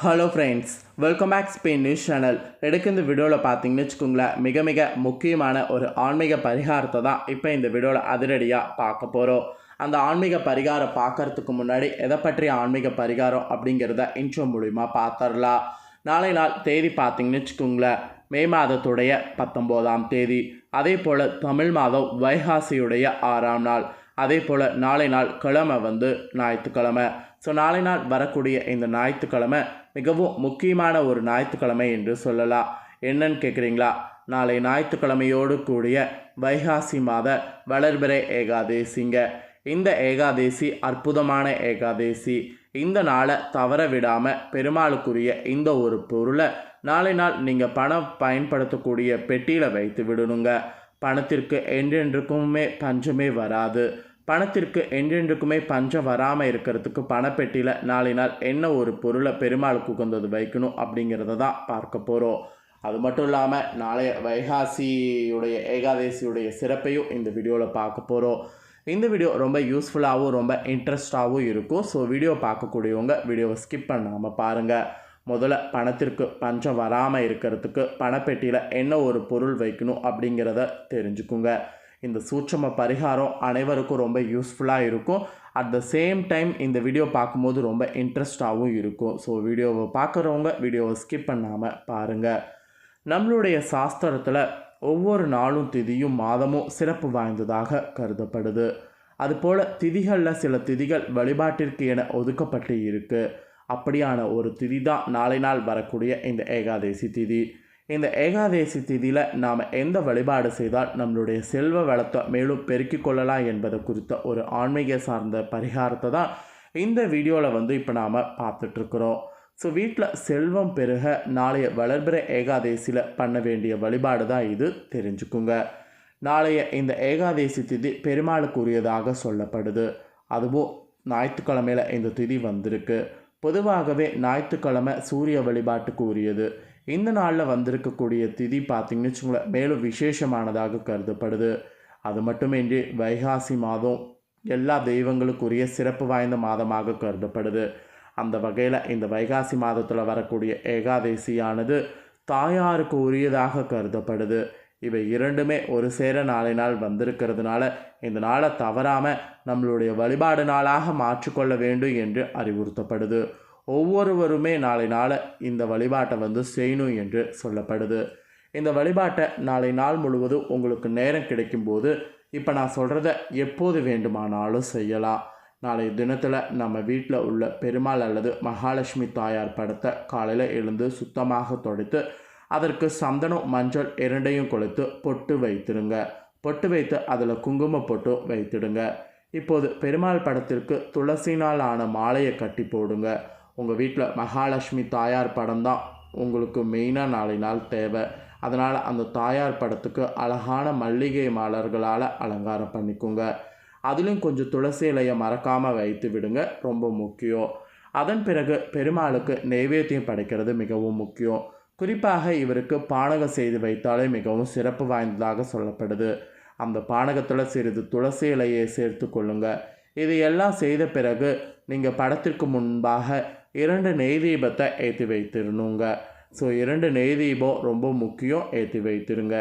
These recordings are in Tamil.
Hello friends welcome back Spain news channel எடுக்க இந்த வீடியோவில் பார்த்தீங்கன்னு வச்சுக்கோங்களேன் மிக மிக முக்கியமான ஒரு ஆன்மீக பரிகாரத்தை தான் இப்போ இந்த வீடியோவில் அதிரடியாக பார்க்க போகிறோம் அந்த ஆன்மீக பரிகாரம் பார்க்கறதுக்கு முன்னாடி எதை பற்றிய ஆன்மீக பரிகாரம் அப்படிங்கிறத இன்ட்ரோ மூலிமா பார்த்துடலாம். நாளை நாள் தேதி பார்த்தீங்கன்னு வச்சுக்கோங்களேன் மே மாதத்துடைய பத்தொம்போதாம் தேதி. அதே போல் தமிழ் மாதம் வைகாசியுடைய ஆறாம் நாள். அதே போல் நாளை நாள் கிழமை வந்து ஞாயிற்றுக்கிழமை. ஸோ நாளை நாள் வரக்கூடிய இந்த ஞாயிற்றுக்கிழமை மிகவும் முக்கியமான ஒரு ஞாயிற்றுக்கிழமை என்று சொல்லலாம். என்னன்னு கேட்குறீங்களா நாளை ஞாயிற்றுக்கிழமையோடு கூடிய வைகாசி மாத வளர்பிறை ஏகாதேசிங்க. இந்த ஏகாதேசி அற்புதமான ஏகாதேசி. இந்த நாளை தவற விடாமல் பெருமாளுக்குரிய இந்த ஒரு பொருளை நாளை நாள் நீங்கள் பணம் பயன்படுத்தக்கூடிய பெட்டியில் வைத்து விடணுங்க. பணத்திற்கு என்றென்றுக்குமே பஞ்சமே வராது. பணத்திற்கு என்றென்றுக்குமே பஞ்சம் வராமல் இருக்கிறதுக்கு பணப்பெட்டியில் நாளை நாள் என்ன ஒரு பொருளை பெருமாளுக்கு உகந்தது வைக்கணும் அப்படிங்கிறத தான் பார்க்க போகிறோம் அது மட்டும் இல்லாமல் நாளைய வைகாசியுடைய ஏகாதசியுடைய சிறப்பையும் இந்த வீடியோவில் பார்க்க போகிறோம் இந்த வீடியோ ரொம்ப யூஸ்ஃபுல்லாகவும் ரொம்ப இன்ட்ரெஸ்டாகவும் இருக்கும். ஸோ வீடியோ பார்க்கக்கூடியவங்க வீடியோவை ஸ்கிப் பண்ணாமல் பாருங்கள் முதல்ல பணத்திற்கு பஞ்சம் வராமல் இருக்கிறதுக்கு பணப்பெட்டியில் என்ன ஒரு பொருள் வைக்கணும் அப்படிங்கிறத தெரிஞ்சுக்குங்க. இந்த சூட்சம பரிகாரம் அனைவருக்கும் ரொம்ப யூஸ்ஃபுல்லாக இருக்கும். அட் த சேம் டைம் இந்த வீடியோ பார்க்கும்போது ரொம்ப இன்ட்ரெஸ்டாகவும் இருக்கும். ஸோ வீடியோவை பார்க்குறவங்க வீடியோவை ஸ்கிப் பண்ணாமல் பாருங்கள் நம்மளுடைய சாஸ்திரத்தில் ஒவ்வொரு நாளும் திதியும் மாதமும் சிறப்பு வாய்ந்ததாக கருதப்படுது. அதுபோல் திதிகளில் சில திதிகள் வழிபாட்டிற்கு என ஒதுக்கப்பட்டு இருக்குது அப்படியான ஒரு திதி தான் நாளை நாள் வரக்கூடிய இந்த ஏகாதேசி திதி. இந்த ஏகாதேசி திதியில் நாம் எந்த வழிபாடு செய்தால் நம்மளுடைய செல்வ வளத்தை மேலும் பெருக்கிக் கொள்ளலாம் என்பது குறித்த ஒரு ஆன்மீக சார்ந்த பரிகாரத்தை தான் இந்த வீடியோவில் வந்து இப்போ நாம் பார்த்துட்ருக்குறோம். ஸோ வீட்டில் செல்வம் பெருக நாளைய வளர்பிற ஏகாதேசியில் பண்ண வேண்டிய வழிபாடு தான் இது. தெரிஞ்சுக்குங்க. நாளைய இந்த ஏகாதேசி திதி பெருமாளுக்குரியதாக சொல்லப்படுது. அதுவும் ஞாயிற்றுக்கிழமையில் இந்த திதி வந்திருக்கு. பொதுவாகவே ஞாயிற்றுக்கிழமை சூரிய வழிபாட்டுக்கு உரியது. இந்த நாளில் வந்திருக்கக்கூடிய திதி பார்த்திங்கன்னு வச்சுங்களேன் மேலும் விசேஷமானதாக கருதப்படுது. அது மட்டுமின்றி வைகாசி மாதம் எல்லா தெய்வங்களுக்குரிய சிறப்பு வாய்ந்த மாதமாக கருதப்படுது. அந்த வகையில் இந்த வைகாசி மாதத்தில் வரக்கூடிய ஏகாதேசியானது தாயாருக்கு உரியதாக கருதப்படுது. இவை இரண்டுமே ஒரு சேர நாளை நாள் வந்திருக்கிறதுனால இந்த நாளை தவறாமல் நம்மளுடைய வழிபாடு நாளாக மாற்றிக்கொள்ள வேண்டும் என்று அறிவுறுத்தப்படுது. ஒவ்வொருவருமே நாளை நாளை இந்த வழிபாட்டை வந்து செய்யணும் என்று சொல்லப்படுது. இந்த வழிபாட்டை நாளை நாள் முழுவதும் உங்களுக்கு நேரம் கிடைக்கும்போது இப்போ நான் சொல்கிறத எப்போது வேண்டுமானாலும் செய்யலாம். நாளை தினத்தில் நம்ம வீட்டில் உள்ள பெருமாள் அல்லது மகாலட்சுமி தாயார் படத்தை காலையில் எழுந்து சுத்தமாக தொடைத்து அதற்கு சந்தனம் மஞ்சள் இரண்டையும் கொளுத்து பொட்டு வைத்திருங்க. பொட்டு வைத்து அதில் குங்கும பொட்டு வைத்திடுங்க. இப்போது பெருமாள் படத்திற்கு துளசினால் ஆன மாலையை கட்டி போடுங்க. உங்கள் வீட்டில் மகாலட்சுமி தாயார் படம் தான் உங்களுக்கு மெயினாக நாளை நாள் தேவை. அதனால் அந்த தாயார் படத்துக்கு அழகான மல்லிகை மலர்களால் அலங்காரம் பண்ணிக்கோங்க. அதுலேயும் கொஞ்சம் துளசி இலையை மறக்காமல் வைத்து விடுங்க ரொம்ப முக்கியம். அதன் பிறகு பெருமாளுக்கு நெய்வேத்தியம் படைக்கிறது மிகவும் முக்கியம். குறிப்பாக இவருக்கு பானகம் செய்து வைத்தாலே மிகவும் சிறப்பு வாய்ந்ததாக சொல்லப்படுது. அந்த பானகத்தில் சிறிது துளசி இலையை சேர்த்து கொள்ளுங்கள் இது எல்லாம் செய்த பிறகு நீங்கள் படத்திற்கு முன்பாக இரண்டு நெய் தீபத்தை ஏற்றி வைத்திருணுங்க. ஸோ இரண்டு நெய் தீபம் ரொம்ப முக்கியம் ஏற்றி வைத்திருங்க.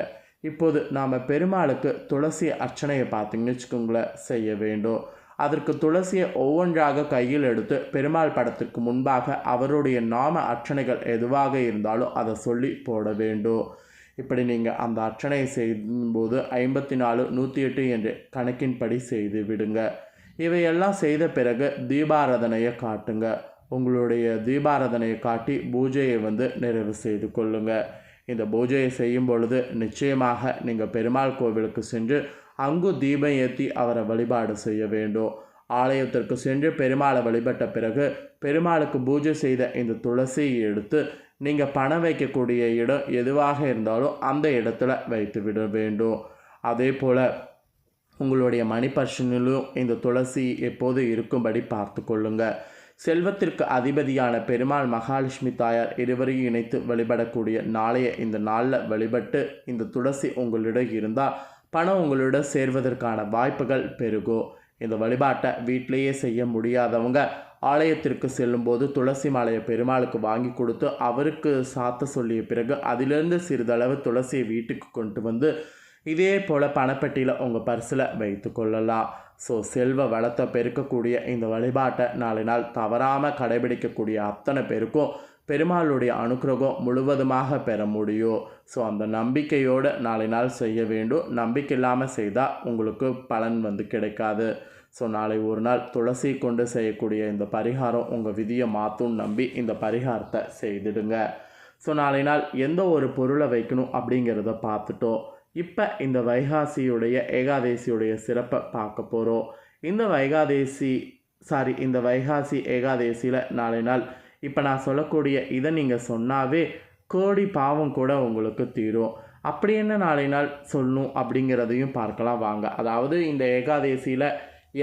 இப்போது நாம் பெருமாளுக்கு துளசி அர்ச்சனையை பார்த்தீங்கன்னு வச்சுக்கோங்களேன் செய்ய வேண்டும். அதற்கு துளசியை ஒவ்வொன்றாக கையில் எடுத்து பெருமாள் படத்திற்கு முன்பாக அவருடைய நாம அர்ச்சனைகள் எதுவாக இருந்தாலும் அதை சொல்லி போட வேண்டும். இப்படி நீங்கள் அந்த அர்ச்சனையை செய்யும்போது ஐம்பத்தி நாலு நூற்றி எட்டு என்று கணக்கின்படி செய்து விடுங்க. இவையெல்லாம் செய்த பிறகு தீபாராதனையை காட்டுங்க. உங்களுடைய தீபாராதனையை காட்டி பூஜையை வந்து நிறைவு செய்து கொள்ளுங்கள் இந்த பூஜையை செய்யும் பொழுது நிச்சயமாக நீங்கள் பெருமாள் கோவிலுக்கு சென்று அங்கு தீபம் ஏற்றி அவரை வழிபாடு செய்ய வேண்டும். ஆலயத்திற்கு சென்று பெருமாளை வழிபட்ட பிறகு பெருமாளுக்கு பூஜை செய்த இந்த துளசியை எடுத்து நீங்கள் பணம் வைக்கக்கூடிய இடம் எதுவாக இருந்தாலும் அந்த இடத்துல வைத்து விட வேண்டும். அதே போல் உங்களுடைய மணி பர்ஷனிலும் இந்த துளசி எப்போது இருக்கும்படி பார்த்து கொள்ளுங்கள் செல்வத்திற்கு அதிபதியான பெருமாள் மகாலட்சுமி தாயார் இருவரையும் இணைத்து வழிபடக்கூடிய நாளைய இந்த நாளில் வழிபட்டு இந்த துளசி உங்களிடம் இருந்தால் பணம் உங்களிடம் சேர்வதற்கான வாய்ப்புகள் பெருகும் இந்த வழிபாட்டை வீட்டிலேயே செய்ய முடியாதவங்க ஆலயத்திற்கு செல்லும்போது துளசி மாலையை பெருமாளுக்கு வாங்கி கொடுத்து அவருக்கு சாத்த சொல்லிய பிறகு அதிலிருந்து சிறிதளவு துளசியை வீட்டுக்கு கொண்டு வந்து இதே போல் பணப்பெட்டியில் உங்கள் பர்ஸில் வைத்து கொள்ளலாம். ஸோ செல்வ வளத்தை பெருக்கக்கூடிய இந்த வழிபாட்டை நாளை நாள் தவறாமல் கடைபிடிக்கக்கூடிய அத்தனை பேருக்கும் பெருமாளுடைய அனுக்கிரகம் முழுவதுமாக பெற முடியும். ஸோ அந்த நம்பிக்கையோடு நாளை நாள் செய்ய வேண்டும். நம்பிக்கை இல்லாமல் செய்தால் உங்களுக்கு பலன் வந்து கிடைக்காது. ஸோ நாளை ஒரு நாள் துளசி கொண்டு செய்யக்கூடிய இந்த பரிகாரம் உங்கள் விதியை மாற்றும் நம்பி இந்த பரிகாரத்தை செய்திடுங்க. ஸோ நாளை நாள் எந்த ஒரு பொருளை வைக்கணும் அப்படிங்கிறத பார்த்துட்டோம். இப்போ இந்த வைகாசியுடைய ஏகாதேசியுடைய சிறப்பை பார்க்க போகிறோம் இந்த வைகாதேசி சாரி இந்த வைகாசி ஏகாதேசியில் நாளை நாள் இப்போ நான் சொல்லக்கூடிய இதை நீங்கள் சொன்னாவே கோடி பாவம் கூட உங்களுக்கு தீரும். அப்படி என்ன நாளை நாள் சொல்லணும் அப்படிங்கிறதையும் பார்க்கலாம் வாங்க. அதாவது இந்த ஏகாதேசியில்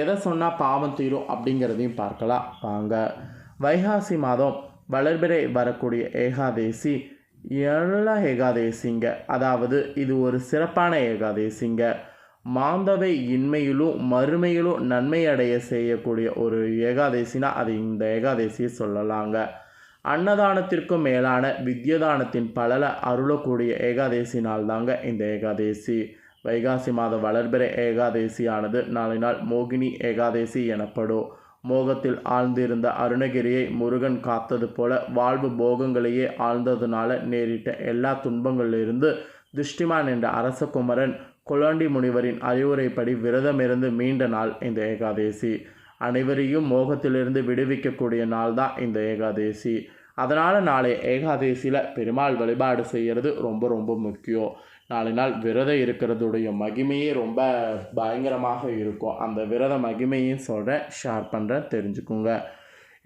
எதை சொன்னால் பாவம் தீரும் அப்படிங்கிறதையும் பார்க்கலாம் வாங்க. வைகாசி மாதம் வளர்பிறை வரக்கூடிய ஏகாதேசி எல்லா ஏகாதேசிங்க அதாவது இது ஒரு சிறப்பான ஏகாதேசிங்க. மாந்தவை இன்மையிலும் மறுமையிலும் நன்மை அடைய செய்யக்கூடிய ஒரு ஏகாதேசினா அது இந்த ஏகாதேசியை சொல்லலாங்க. அன்னதானத்திற்கும் மேலான வித்யதானத்தின் பலல அருளக்கூடிய ஏகாதேசி நாள் தாங்க இந்த ஏகாதேசி. வைகாசி மாத வளர்பிற ஏகாதேசியானது நாளை நாள் மோகினி ஏகாதேசி எனப்படும். மோகத்தில் ஆழ்ந்திருந்த அருணகிரியை முருகன் காத்தது போல வாழ்வு போகங்களையே ஆழ்ந்ததுனால நேரிட்ட எல்லா துன்பங்களிலிருந்து திருஷ்டிமான் என்ற அரசகுமரன் கொலாண்டி முனிவரின் அறிவுரைப்படி விரதமிருந்து மீண்ட நாள் இந்த ஏகாதேசி. அனைவரையும் மோகத்திலிருந்து விடுவிக்கக்கூடிய நாள் தான் இந்த ஏகாதேசி. அதனால் நாளை ஏகாதேசியில் பெருமாள் வழிபாடு செய்கிறது ரொம்ப ரொம்ப முக்கியம். நாளை நாள் விரதம் இருக்கிறதுடைய மகிமையே ரொம்ப பயங்கரமாக இருக்கும். அந்த விரத மகிமையும் சொல்கிறேன் ஷேர் பண்ணுறேன் தெரிஞ்சுக்குங்க.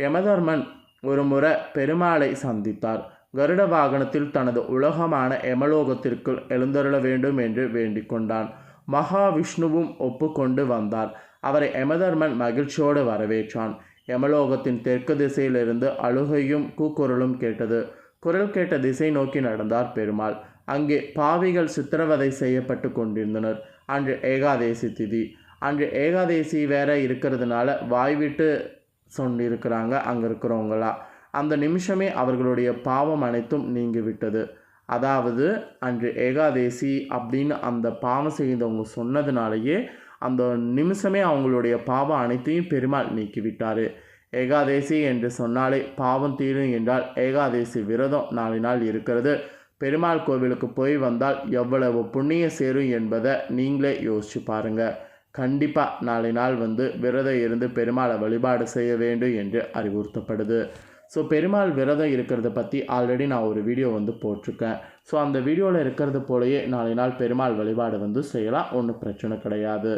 யமதர்மன் ஒரு முறை பெருமாளை சந்தித்தார். கருட வாகனத்தில் தனது உலகமான எமலோகத்திற்குள் எழுந்தருள வேண்டும் என்று வேண்டிக்கொண்டான் மகாவிஷ்ணுவும் ஒப்புக்கொண்டு வந்தார். அவரை யமதர்மன் மகிழ்ச்சியோடு வரவேற்றான். யமலோகத்தின் தெற்கு திசையிலிருந்து அழுகையும் கூக்குரலும் கேட்டது. குரல் கேட்ட திசை நோக்கி நடந்தார் பெருமாள். அங்கே பாவிகள் சித்திரவதை செய்யப்பட்டு கொண்டிருந்தனர். அன்று ஏகாதேசி திதி. அன்று ஏகாதேசி வேற இருக்கிறதுனால வாய்விட்டு சொல்லியிருக்கிறாங்க அங்கே இருக்கிறவங்களா அந்த நிமிஷமே அவர்களுடைய பாவம் அனைத்தும் நீங்கிவிட்டது. அதாவது அன்று ஏகாதேசி அப்படின்னு அந்த பாவம் செய்தவங்க சொன்னதுனாலேயே அந்த நிமிஷமே அவங்களுடைய பாவம் அனைத்தையும் பெருமாள் நீக்கிவிட்டார். ஏகாதேசி என்று சொன்னாலே பாவம் தீரும் என்றால் ஏகாதேசி விரதம் நாலு நாள் இருக்கிறது. பெருமாள் கோவிலுக்கு போய் வந்தால் எவ்வளவு புண்ணியம் சேரும் என்பதை நீங்களே யோசிச்சு பாருங்கள் கண்டிப்பாக நாளை நாள் வந்து விரதம் இருந்து பெருமாளை வழிபாடு செய்ய வேண்டும் என்று அறிவுறுத்தப்படுது. ஸோ பெருமாள் விரதம் இருக்கிறத பற்றி ஆல்ரெடி நான் ஒரு வீடியோ வந்து போட்டிருக்கேன். ஸோ அந்த வீடியோவில் இருக்கிறது போலயே நாளை நாள் பெருமாள் வழிபாடு வந்து செய்யலாம். ஒன்றும் பிரச்சனை கிடையாது.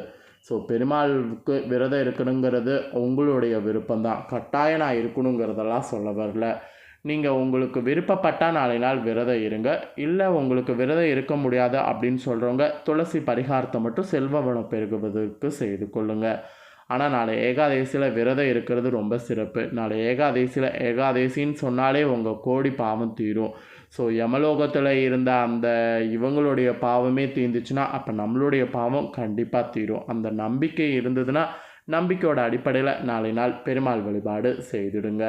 ஸோ பெருமாளுக்கு விரதம் இருக்கணுங்கிறது உங்களுடைய விருப்பம்தான். கட்டாயம் நான் இருக்கணுங்கிறதெல்லாம் சொல்ல வரல. நீங்கள் உங்களுக்கு விருப்பப்பட்டால் நாளை நாள் விரதம் இருங்க. இல்லை உங்களுக்கு விரதம் இருக்க முடியாது அப்படின்னு சொல்கிறவங்க துளசி பரிகாரத்தை மட்டும் செல்வ வளம் பெருகுவதற்கு செய்து கொள்ளுங்கள் ஆனால் நாளை ஏகாதேசியில் விரதம் இருக்கிறது ரொம்ப சிறப்பு. நாளை ஏகாதேசியில் ஏகாதேசின்னு சொன்னாலே உங்கள் கோடி பாவம் தீரும். ஸோ யமலோகத்தில் இருந்த அந்த இவங்களுடைய பாவமே தீர்ந்துச்சுன்னா அப்போ நம்மளுடைய பாவம் கண்டிப்பாக தீரும். அந்த நம்பிக்கை இருந்ததுன்னா நம்பிக்கையோட அடிப்படையில் நாளை நாள் பெருமாள் வழிபாடு செய்திடுங்க.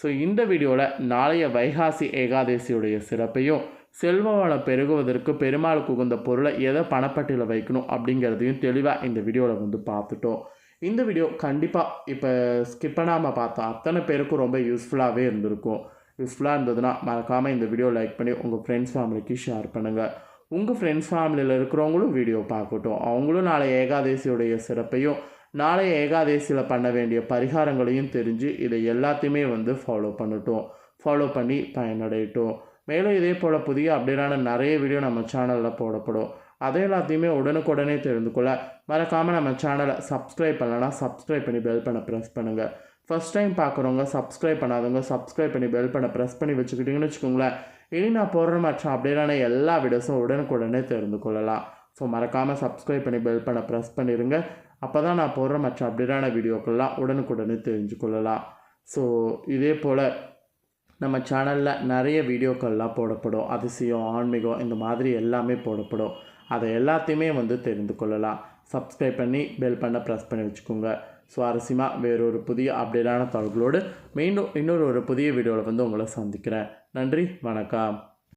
ஸோ இந்த வீடியோவில் நாளைய வைகாசி ஏகாதசியுடைய சிறப்பையும் செல்வ வளம் பெருகுவதற்கு பெருமாள் உகந்த பொருளை எதை பணப்பட்டியில் வைக்கணும் அப்படிங்கிறதையும் தெளிவாக இந்த வீடியோவில் வந்து பார்த்துட்டோம். இந்த வீடியோ கண்டிப்பாக இப்போ ஸ்கிப் பண்ணாமல் பார்த்தா அத்தனை பேருக்கும் ரொம்ப யூஸ்ஃபுல்லாகவே இருந்திருக்கும். யூஸ்ஃபுல்லாக இருந்ததுன்னா மறக்காமல் இந்த வீடியோ லைக் பண்ணி உங்கள் ஃப்ரெண்ட்ஸ் ஃபேமிலிக்கு ஷேர் பண்ணுங்கள் உங்கள் ஃப்ரெண்ட்ஸ் ஃபேமிலியில் இருக்கிறவங்களும் வீடியோ பார்க்கட்டும். அவங்களும் நாளை ஏகாதசியுடைய சிறப்பையும் நாளை ஏகாதேசியில் பண்ண வேண்டிய பரிகாரங்களையும் தெரிஞ்சு இதை எல்லாத்தையுமே வந்து ஃபாலோ பண்ணட்டும். ஃபாலோ பண்ணி பயனடையட்டும். மேலும் இதே போல் புதிய அப்டேட்டான நிறைய வீடியோ நம்ம சேனலில் போடப்படும். அதை எல்லாத்தையுமே உடனுக்குடனே தெரிந்து கொள்ள மறக்காமல் நம்ம சேனலை சப்ஸ்கிரைப் பண்ணலன்னா சப்ஸ்கிரைப் பண்ணி பெல் பண்ண ப்ரெஸ் பண்ணுங்கள் ஃபஸ்ட் டைம் பார்க்குறவங்க சப்ஸ்கிரைப் பண்ணாதவங்க சப்ஸ்கிரைப் பண்ணி பெல் பண்ண ப்ரெஸ் பண்ணி வச்சுக்கிட்டிங்கன்னு வச்சுக்கோங்களேன். இனி நான் போடுற மற்ற அப்டேட்டான எல்லா வீடியோஸும் உடனுக்குடனே தெரிந்து கொள்ளலாம். ஸோ மறக்காமல் சப்ஸ்கிரைப் பண்ணி பெல் பண்ண ப்ரெஸ் பண்ணிடுங்க அப்போ தான் நான் போடுற மற்ற அப்டேட்டான வீடியோக்கள்லாம் உடனுக்குடனே தெரிஞ்சு கொள்ளலாம் ஸோ இதே போல் நம்ம சேனலில் நிறைய வீடியோக்கள்லாம் போடப்படும். அதிசயம் ஆன்மீகம் இந்த மாதிரி எல்லாமே போடப்படும். அதை எல்லாத்தையுமே வந்து தெரிந்து கொள்ளலாம். சப்ஸ்கிரைப் பண்ணி பெல் பண்ண ப்ரெஸ் பண்ணி வச்சுக்கோங்க. சுவாரஸ்யமாக வேறொரு புதிய அப்டேட்டான தகவலோடு மீண்டும் இன்னொரு ஒரு புதிய வீடியோவில் வந்து உங்களை சந்திக்கிறேன். நன்றி வணக்கம்.